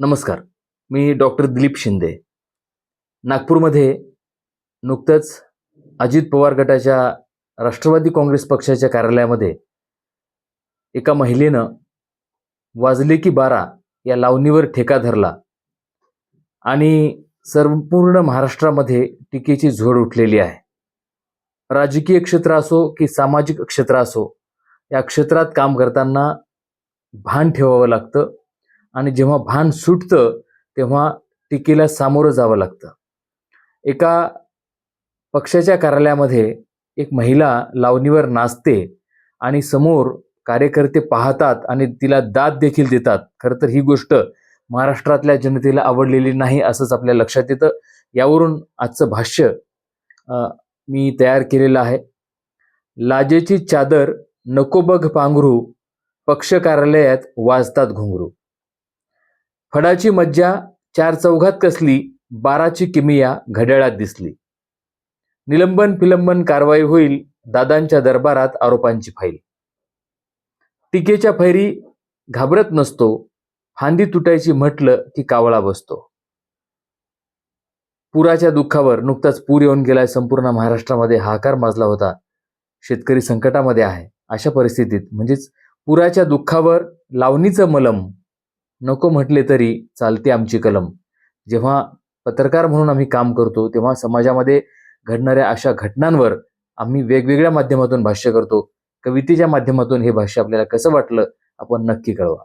नमस्कार. मी डॉक्टर दिलीप शिंदे. नागपूरमध्ये नुकतंच अजित पवार गटाच्या राष्ट्रवादी काँग्रेस पक्षाच्या कार्यालयामध्ये एका महिलेनं वाजले की बारा या लावणीवर ठेका धरला आणि संपूर्ण महाराष्ट्रामध्ये टीकेची झोड उठलेली आहे. राजकीय क्षेत्र असो की सामाजिक क्षेत्र असो या क्षेत्रात काम करताना भान ठेवावं लागतं. आणि जेव्हा भान सुटतं तेव्हा टीकेला सामोरं जावं लागतं. एका पक्षाच्या कार्यालयामध्ये एक महिला लावणीवर नाचते आणि समोर कार्यकर्ते पाहतात आणि तिला दाद देखील देतात. खरं तर ही गोष्ट महाराष्ट्रातल्या जनतेला आवडलेली नाही असंच आपल्या लक्षात येतं. यावरून आजचं भाष्य मी तयार केलेलं आहे. लाजेची चादर नको बघ पांघरू पक्ष कार्यालयात वाजतात घुंगरू. फडाची मज्जा चार चौघात कसली बाराची किमिया घड्याळात दिसली. निलंबन फिलंबन कारवाई होईल दादांच्या दरबारात आरोपांची फाईल. टीकेच्या फैरी घाबरत नसतो फांदी तुटायची म्हटलं की कावळा बसतो. पुराच्या दुःखावर नुकताच पूर येऊन गेलाय संपूर्ण महाराष्ट्रामध्ये हाकार माजला होता. शेतकरी संकटामध्ये आहे अशा परिस्थितीत म्हणजेच पुराच्या दुःखावर लावणीचं मलम नको म्हटले तरी चालते आमची कलम. जेव्हा पत्रकार म्हणून आम्ही काम करतो तेव्हा समाजामध्ये घडणाऱ्या अशा घटनांवर आम्ही वेगवेगळ्या माध्यमातून भाष्य करतो. कवितेच्या माध्यमातून हे भाष्य आपल्याला कसं वाटलं आपण नक्की कळवा.